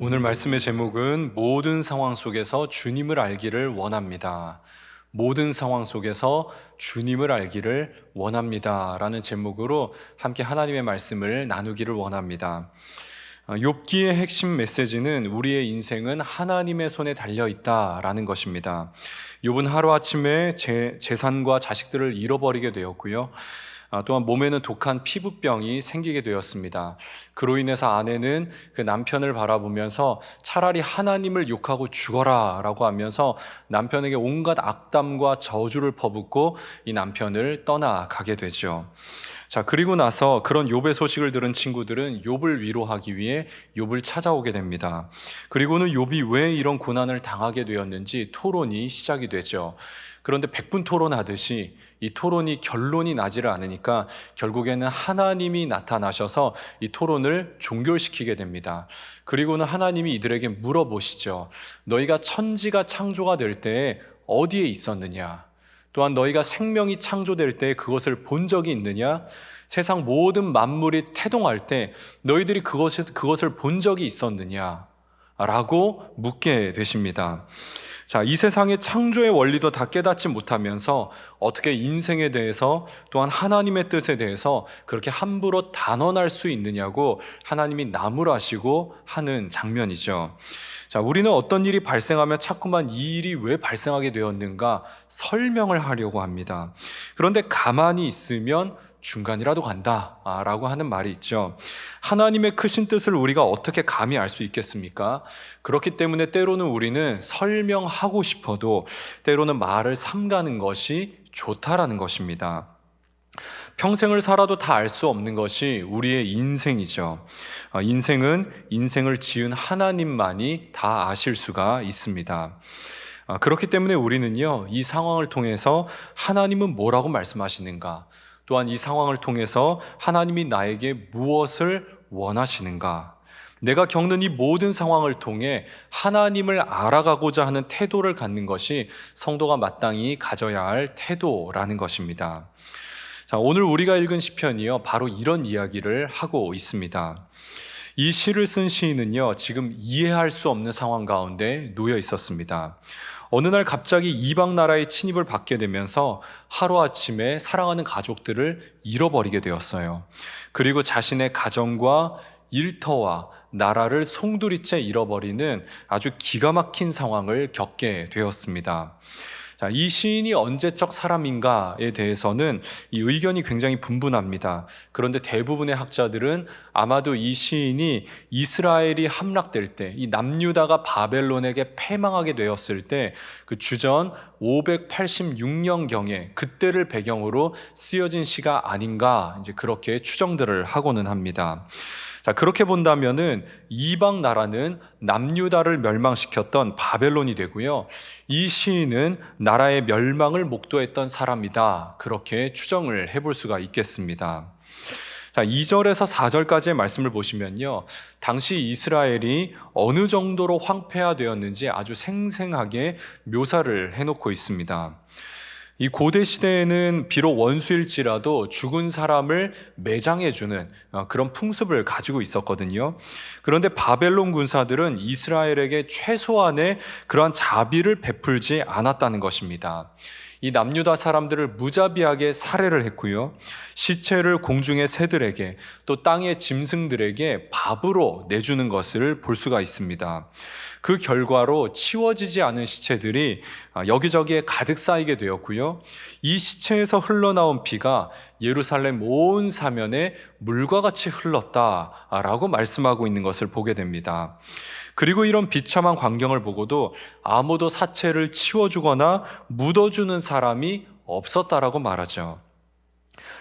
오늘 말씀의 제목은 모든 상황 속에서 주님을 알기를 원합니다. 모든 상황 속에서 주님을 알기를 원합니다. 라는 제목으로 함께 하나님의 말씀을 나누기를 원합니다. 어, 욥기의 핵심 메시지는 우리의 인생은 하나님의 손에 달려 있다라는 것입니다. 욥은 하루아침에 제, 재산과 자식들을 잃어버리게 되었고요. 아, 또한 몸에는 독한 피부병이 생기게 되었습니다. 그로 인해서 아내는 그 남편을 바라보면서 차라리 하나님을 욕하고 죽어라 라고 하면서 남편에게 온갖 악담과 저주를 퍼붓고 이 남편을 떠나가게 되죠. 자, 그리고 나서 그런 욥의 소식을 들은 친구들은 욥을 위로하기 위해 욥을 찾아오게 됩니다. 그리고는 욥이 왜 이런 고난을 당하게 되었는지 토론이 시작이 되죠. 그런데 백분 토론하듯이 이 토론이 결론이 나지를 않으니까 결국에는 하나님이 나타나셔서 이 토론을 종결시키게 됩니다. 그리고는 하나님이 이들에게 물어보시죠. 너희가 천지가 창조가 될 때에 어디에 있었느냐? 또한 너희가 생명이 창조될 때 그것을 본 적이 있느냐? 세상 모든 만물이 태동할 때 너희들이 그것을, 그것을 본 적이 있었느냐? 라고 묻게 되십니다. 자, 이 세상의 창조의 원리도 다 깨닫지 못하면서 어떻게 인생에 대해서 또한 하나님의 뜻에 대해서 그렇게 함부로 단언할 수 있느냐고 하나님이 나무라시고 하는 장면이죠. 자, 우리는 어떤 일이 발생하면 자꾸만 이 일이 왜 발생하게 되었는가 설명을 하려고 합니다. 그런데 가만히 있으면 중간이라도 간다. 라고 하는 말이 있죠. 하나님의 크신 뜻을 우리가 어떻게 감히 알 수 있겠습니까? 그렇기 때문에 때로는 우리는 설명하고 싶어도 때로는 말을 삼가는 것이 좋다라는 것입니다. 평생을 살아도 다 알 수 없는 것이 우리의 인생이죠. 아, 인생은 인생을 지은 하나님만이 다 아실 수가 있습니다. 아, 그렇기 때문에 우리는요, 이 상황을 통해서 하나님은 뭐라고 말씀하시는가? 또한 이 상황을 통해서 하나님이 나에게 무엇을 원하시는가? 내가 겪는 이 모든 상황을 통해 하나님을 알아가고자 하는 태도를 갖는 것이 성도가 마땅히 가져야 할 태도라는 것입니다. 자, 오늘 우리가 읽은 시편이요. 바로 이런 이야기를 하고 있습니다. 이 시를 쓴 시인은요. 지금 이해할 수 없는 상황 가운데 놓여 있었습니다. 어느 날 갑자기 이방 나라의 침입을 받게 되면서 하루아침에 사랑하는 가족들을 잃어버리게 되었어요. 그리고 자신의 가정과 일터와 나라를 송두리째 잃어버리는 아주 기가 막힌 상황을 겪게 되었습니다. 자, 이 시인이 언제적 사람인가에 대해서는 이 의견이 굉장히 분분합니다. 그런데 대부분의 학자들은 아마도 이 시인이 이스라엘이 함락될 때, 이 남유다가 바벨론에게 패망하게 되었을 때, 그 주전 586년경에 그때를 배경으로 쓰여진 시가 아닌가, 이제 그렇게 추정들을 하고는 합니다. 자, 그렇게 본다면은 이방 나라는 남유다를 멸망시켰던 바벨론이 되고요. 이 시인은 나라의 멸망을 목도했던 사람이다. 그렇게 추정을 해볼 수가 있겠습니다. 자, 2절에서 4절까지의 말씀을 보시면요. 당시 이스라엘이 어느 정도로 황폐화되었는지 아주 생생하게 묘사를 해놓고 있습니다. 이 고대 시대에는 비록 원수일지라도 죽은 사람을 매장해주는 어, 그런 풍습을 가지고 있었거든요. 그런데 바벨론 군사들은 이스라엘에게 최소한의 그러한 자비를 베풀지 않았다는 것입니다. 이 남유다 사람들을 무자비하게 살해를 했고요. 시체를 공중의 새들에게 또 땅의 짐승들에게 밥으로 내주는 것을 볼 수가 있습니다. 그 결과로 치워지지 않은 시체들이 아, 여기저기에 가득 쌓이게 되었고요. 이 시체에서 흘러나온 피가 예루살렘 온 사면에 물과 같이 흘렀다라고 말씀하고 있는 것을 보게 됩니다. 그리고 이런 비참한 광경을 보고도 아무도 사체를 치워주거나 묻어주는 사람이 없었다라고 말하죠.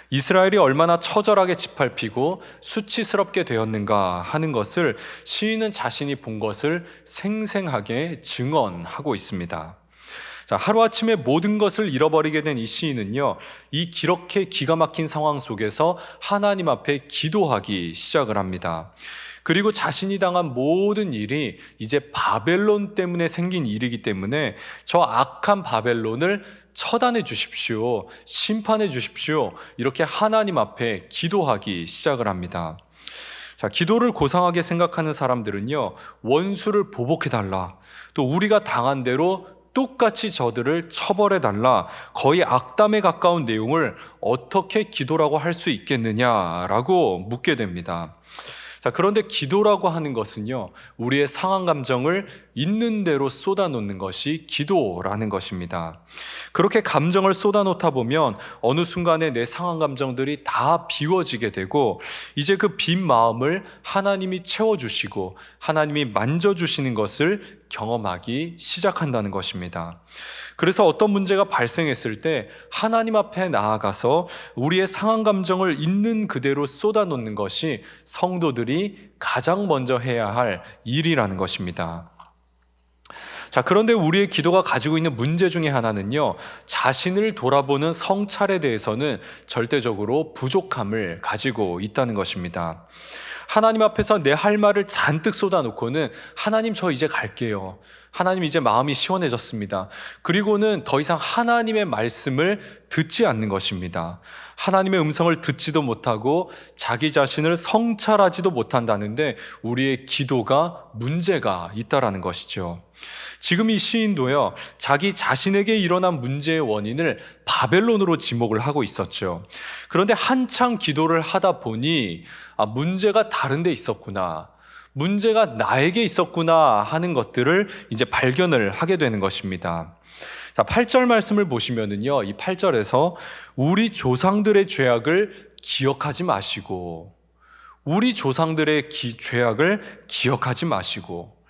이스라엘이 얼마나 처절하게 짓밟히고 수치스럽게 되었는가 하는 것을 시인은 자신이 본 것을 생생하게 증언하고 있습니다. 자, 하루아침에 모든 것을 잃어버리게 된 이 시인은요, 이 이렇게 기가 막힌 상황 속에서 하나님 앞에 기도하기 시작을 합니다. 그리고 자신이 당한 모든 일이 이제 바벨론 때문에 생긴 일이기 때문에 저 악한 바벨론을 처단해 주십시오. 심판해 주십시오. 이렇게 하나님 앞에 기도하기 시작을 합니다. 자, 기도를 고상하게 생각하는 사람들은요, 원수를 보복해달라. 또 우리가 당한 대로 똑같이 저들을 처벌해달라. 거의 악담에 가까운 내용을 어떻게 기도라고 할 수 있겠느냐라고 묻게 됩니다. 자, 그런데 기도라고 하는 것은요, 우리의 상한 감정을 있는 대로 쏟아놓는 것이 기도라는 것입니다. 그렇게 감정을 쏟아놓다 보면 어느 순간에 내 상한 감정들이 다 비워지게 되고, 이제 그 빈 마음을 하나님이 채워주시고, 하나님이 만져주시는 것을 경험하기 시작한다는 것입니다. 그래서 어떤 문제가 발생했을 때 하나님 앞에 나아가서 우리의 상한 감정을 있는 그대로 쏟아놓는 것이 성도들이 가장 먼저 해야 할 일이라는 것입니다. 자, 그런데 우리의 기도가 가지고 있는 문제 중에 하나는요, 자신을 돌아보는 성찰에 대해서는 절대적으로 부족함을 가지고 있다는 것입니다. 하나님 앞에서 내 할 말을 잔뜩 쏟아놓고는 하나님 저 이제 갈게요. 하나님 이제 마음이 시원해졌습니다. 그리고는 더 이상 하나님의 말씀을 듣지 않는 것입니다. 하나님의 음성을 듣지도 못하고 자기 자신을 성찰하지도 못한다는데 우리의 기도가 문제가 있다라는 것이죠. 지금 이 시인도요, 자기 자신에게 일어난 문제의 원인을 바벨론으로 지목을 하고 있었죠. 그런데 한창 기도를 하다 보니, 아, 문제가 다른 데 있었구나. 문제가 나에게 있었구나 하는 것들을 이제 발견을 하게 되는 것입니다. 자, 8절 말씀을 보시면은요, 이 8절에서 우리 조상들의 죄악을 기억하지 마시고, 우리 조상들의 기, 죄악을 기억하지 마시고,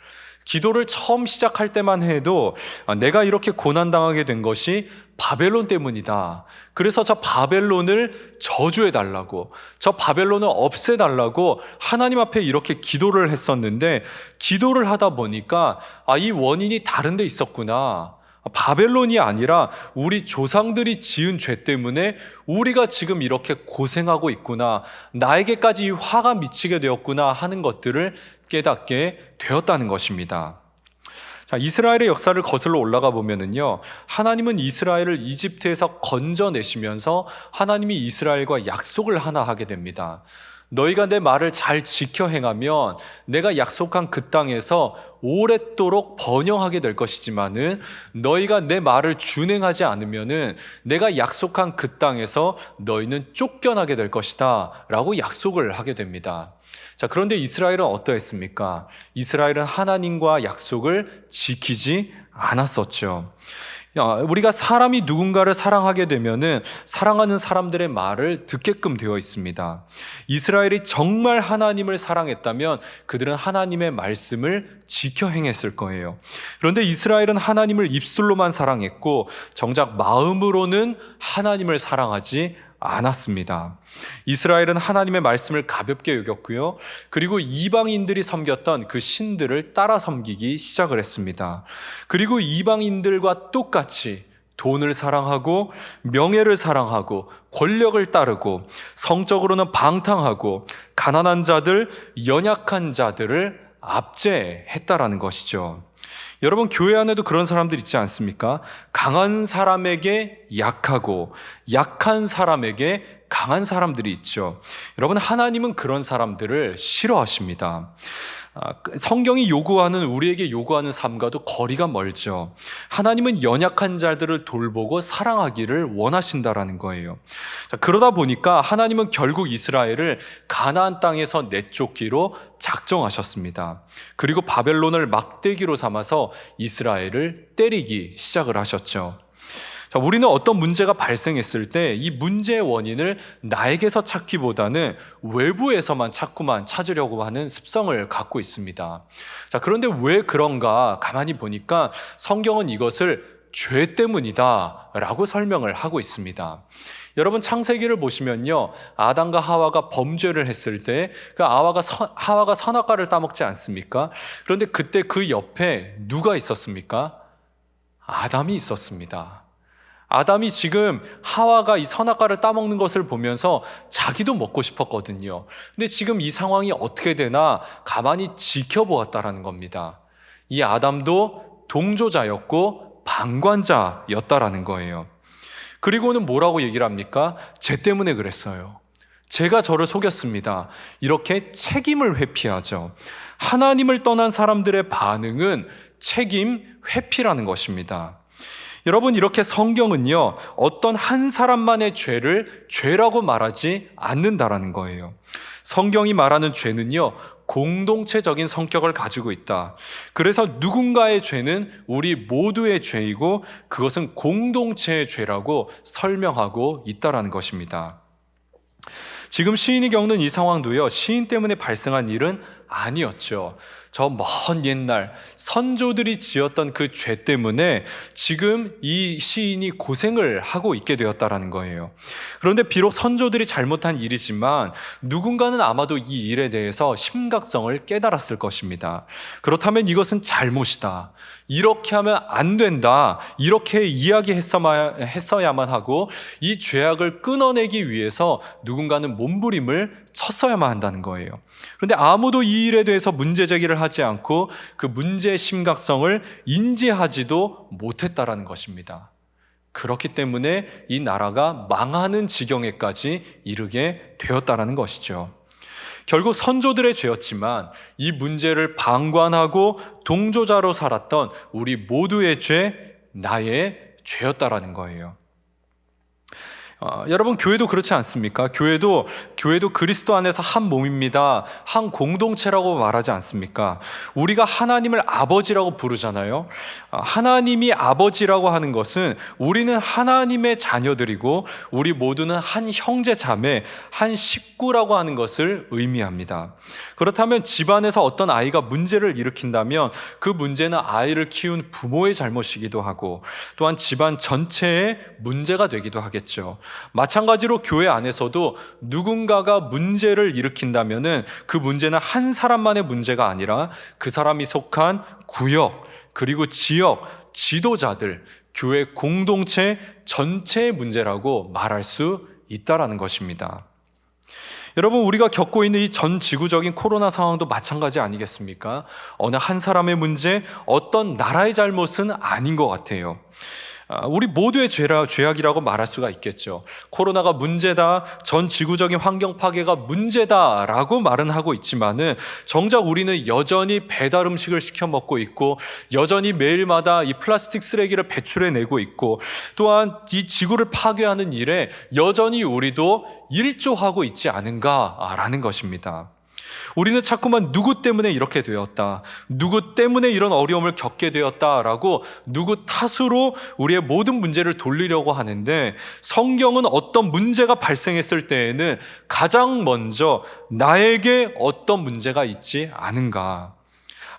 기도를 처음 시작할 때만 해도 아, 내가 이렇게 고난당하게 된 것이 바벨론 때문이다. 그래서 저 바벨론을 저주해 달라고, 저 바벨론을 없애 달라고 하나님 앞에 이렇게 기도를 했었는데 기도를 하다 보니까 아, 이 원인이 다른 데 있었구나. 바벨론이 아니라 우리 조상들이 지은 죄 때문에 우리가 지금 이렇게 고생하고 있구나. 나에게까지 이 화가 미치게 되었구나 하는 것들을 깨닫게 되었다는 것입니다. 자, 이스라엘의 역사를 거슬러 올라가 보면은요, 하나님은 이스라엘을 이집트에서 건져내시면서 하나님이 이스라엘과 약속을 하나 하게 됩니다. 너희가 내 말을 잘 지켜 행하면 내가 약속한 그 땅에서 오랫도록 번영하게 될 것이지만은 너희가 내 말을 준행하지 않으면은 내가 약속한 그 땅에서 너희는 쫓겨나게 될 것이다. 라고 약속을 하게 됩니다. 자, 그런데 이스라엘은 어떠했습니까? 이스라엘은 하나님과 약속을 지키지 않았었죠. 우리가 사람이 누군가를 사랑하게 되면은 사랑하는 사람들의 말을 듣게끔 되어 있습니다. 이스라엘이 정말 하나님을 사랑했다면 그들은 하나님의 말씀을 지켜 행했을 거예요. 그런데 이스라엘은 하나님을 입술로만 사랑했고 정작 마음으로는 하나님을 사랑하지 않았습니다. 이스라엘은 하나님의 말씀을 가볍게 여겼고요. 그리고 이방인들이 섬겼던 그 신들을 따라 섬기기 시작을 했습니다. 그리고 이방인들과 똑같이 돈을 사랑하고 명예를 사랑하고 권력을 따르고 성적으로는 방탕하고 가난한 자들, 연약한 자들을 압제했다라는 것이죠. 여러분, 교회 안에도 그런 사람들 있지 않습니까? 강한 사람에게 약하고, 약한 사람에게 강한 사람들이 있죠. 여러분, 하나님은 그런 사람들을 싫어하십니다. 아, 그 성경이 요구하는 우리에게 요구하는 삶과도 거리가 멀죠. 하나님은 연약한 자들을 돌보고 사랑하기를 원하신다라는 거예요. 자, 그러다 보니까 하나님은 결국 이스라엘을 가나안 땅에서 내쫓기로 작정하셨습니다. 그리고 바벨론을 막대기로 삼아서 이스라엘을 때리기 시작을 하셨죠. 자, 우리는 어떤 문제가 발생했을 때 이 문제의 원인을 나에게서 찾기보다는 외부에서만 자꾸만 찾으려고 하는 습성을 갖고 있습니다. 자, 그런데 왜 그런가 가만히 보니까 성경은 이것을 죄 때문이다 라고 설명을 하고 있습니다. 여러분 창세기를 보시면요. 아담과 하와가 범죄를 했을 때 그 아와가 하와가 선악과를 따먹지 않습니까? 그런데 그때 그 옆에 누가 있었습니까? 아담이 있었습니다. 아담이 지금 하와가 이 선악과를 따먹는 것을 보면서 자기도 먹고 싶었거든요. 근데 지금 이 상황이 어떻게 되나 가만히 지켜보았다라는 겁니다. 이 아담도 동조자였고 방관자였다라는 거예요. 그리고는 뭐라고 얘기를 합니까? 죄 때문에 그랬어요. 제가 저를 속였습니다. 이렇게 책임을 회피하죠. 하나님을 떠난 사람들의 반응은 책임 회피라는 것입니다. 여러분, 이렇게 성경은요, 어떤 한 사람만의 죄를 죄라고 말하지 않는다라는 거예요. 성경이 말하는 죄는요, 공동체적인 성격을 가지고 있다. 그래서 누군가의 죄는 우리 모두의 죄이고 그것은 공동체의 죄라고 설명하고 있다라는 것입니다. 지금 시인이 겪는 이 상황도요, 시인 때문에 발생한 일은 아니었죠. 저 먼 옛날 선조들이 지었던 그 죄 때문에 지금 이 시인이 고생을 하고 있게 되었다라는 거예요. 그런데 비록 선조들이 잘못한 일이지만 누군가는 아마도 이 일에 대해서 심각성을 깨달았을 것입니다. 그렇다면 이것은 잘못이다. 이렇게 하면 안 된다. 이렇게 이야기했어야만 하고 이 죄악을 끊어내기 위해서 누군가는 몸부림을 쳤어야만 한다는 거예요. 그런데 아무도 이 일에 대해서 문제 제기를 하지 않고 그 문제의 심각성을 인지하지도 못했다라는 것입니다. 그렇기 때문에 이 나라가 망하는 지경에까지 이르게 되었다라는 것이죠. 결국 선조들의 죄였지만 이 문제를 방관하고 동조자로 살았던 우리 모두의 죄, 나의 죄였다라는 거예요. 어, 여러분 교회도 그렇지 않습니까? 교회도 교회도 그리스도 안에서 한 몸입니다. 한 공동체라고 말하지 않습니까? 우리가 하나님을 아버지라고 부르잖아요. 어, 하나님이 아버지라고 하는 것은 우리는 하나님의 자녀들이고 우리 모두는 한 형제 자매, 한 식구라고 하는 것을 의미합니다. 그렇다면 집안에서 어떤 아이가 문제를 일으킨다면 그 문제는 아이를 키운 부모의 잘못이기도 하고 또한 집안 전체의 문제가 되기도 하겠죠. 마찬가지로 교회 안에서도 누군가가 문제를 일으킨다면은 그 문제는 한 사람만의 문제가 아니라 그 사람이 속한 구역 그리고 지역 지도자들 교회 공동체 전체의 문제라고 말할 수 있다라는 것입니다. 여러분, 우리가 겪고 있는 이 전 지구적인 코로나 상황도 마찬가지 아니겠습니까? 어느 한 사람의 문제, 어떤 나라의 잘못은 아닌 것 같아요. 아, 우리 모두의 죄라, 죄악이라고 말할 수가 있겠죠. 코로나가 문제다, 전 지구적인 환경 파괴가 문제다라고 말은 하고 있지만은 정작 우리는 여전히 배달 음식을 시켜 먹고 있고 여전히 매일마다 이 플라스틱 쓰레기를 배출해 내고 있고 또한 이 지구를 파괴하는 일에 여전히 우리도 일조하고 있지 않은가라는 것입니다. 우리는 자꾸만 누구 때문에 이렇게 되었다. 누구 때문에 이런 어려움을 겪게 되었다라고 누구 탓으로 우리의 모든 문제를 돌리려고 하는데 성경은 어떤 문제가 발생했을 때에는 가장 먼저 나에게 어떤 문제가 있지 않은가.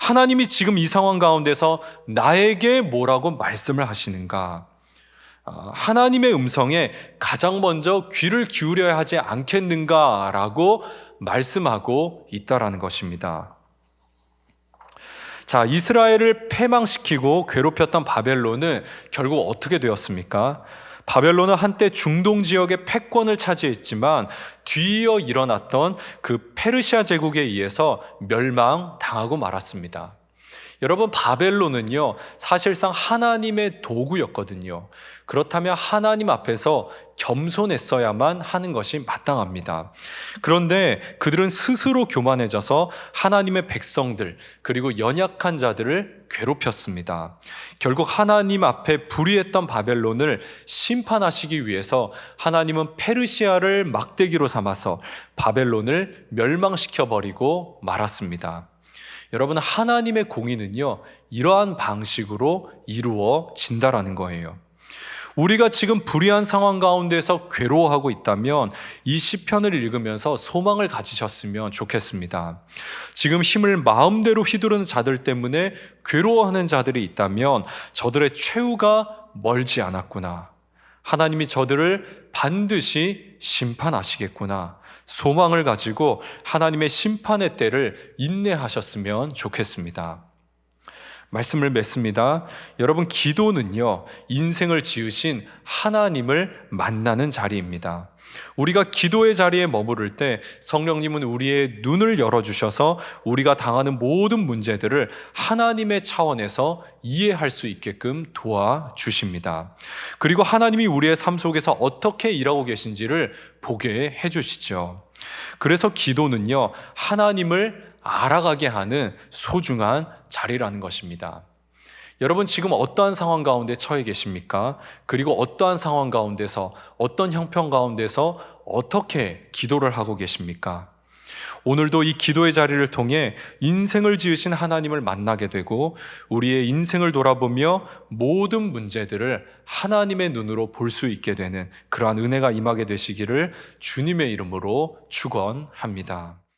하나님이 지금 이 상황 가운데서 나에게 뭐라고 말씀을 하시는가. 아, 하나님의 음성에 가장 먼저 귀를 기울여야 하지 않겠는가라고 말씀하고 있다라는 것입니다. 자, 이스라엘을 패망시키고 괴롭혔던 바벨론은 결국 어떻게 되었습니까? 바벨론은 한때 중동 지역의 패권을 차지했지만 뒤이어 일어났던 그 페르시아 제국에 의해서 멸망당하고 말았습니다. 여러분, 바벨론은요, 사실상 하나님의 도구였거든요. 그렇다면 하나님 앞에서 겸손했어야만 하는 것이 마땅합니다. 그런데 그들은 스스로 교만해져서 하나님의 백성들, 그리고 연약한 자들을 괴롭혔습니다. 결국 하나님 앞에 불의했던 바벨론을 심판하시기 위해서 하나님은 페르시아를 막대기로 삼아서 바벨론을 멸망시켜 버리고 말았습니다. 여러분, 하나님의 공의는요, 이러한 방식으로 이루어진다라는 거예요. 우리가 지금 불의한 상황 가운데서 괴로워하고 있다면 이 시편을 읽으면서 소망을 가지셨으면 좋겠습니다. 지금 힘을 마음대로 휘두르는 자들 때문에 괴로워하는 자들이 있다면 저들의 최후가 멀지 않았구나. 하나님이 저들을 반드시 심판하시겠구나. 소망을 가지고 하나님의 심판의 때를 인내하셨으면 좋겠습니다. 말씀을 맺습니다. 여러분, 기도는요, 인생을 지으신 하나님을 만나는 자리입니다. 우리가 기도의 자리에 머무를 때 성령님은 우리의 눈을 열어주셔서 우리가 당하는 모든 문제들을 하나님의 차원에서 이해할 수 있게끔 도와주십니다. 그리고 하나님이 우리의 삶 속에서 어떻게 일하고 계신지를 보게 해주시죠. 그래서 기도는요, 하나님을 알아가게 하는 소중한 자리라는 것입니다. 여러분 지금 어떠한 상황 가운데 처해 계십니까? 그리고 어떠한 상황 가운데서 어떤 형편 가운데서 어떻게 기도를 하고 계십니까? 오늘도 이 기도의 자리를 통해 인생을 지으신 하나님을 만나게 되고 우리의 인생을 돌아보며 모든 문제들을 하나님의 눈으로 볼 수 있게 되는 그러한 은혜가 임하게 되시기를 주님의 이름으로 축원합니다.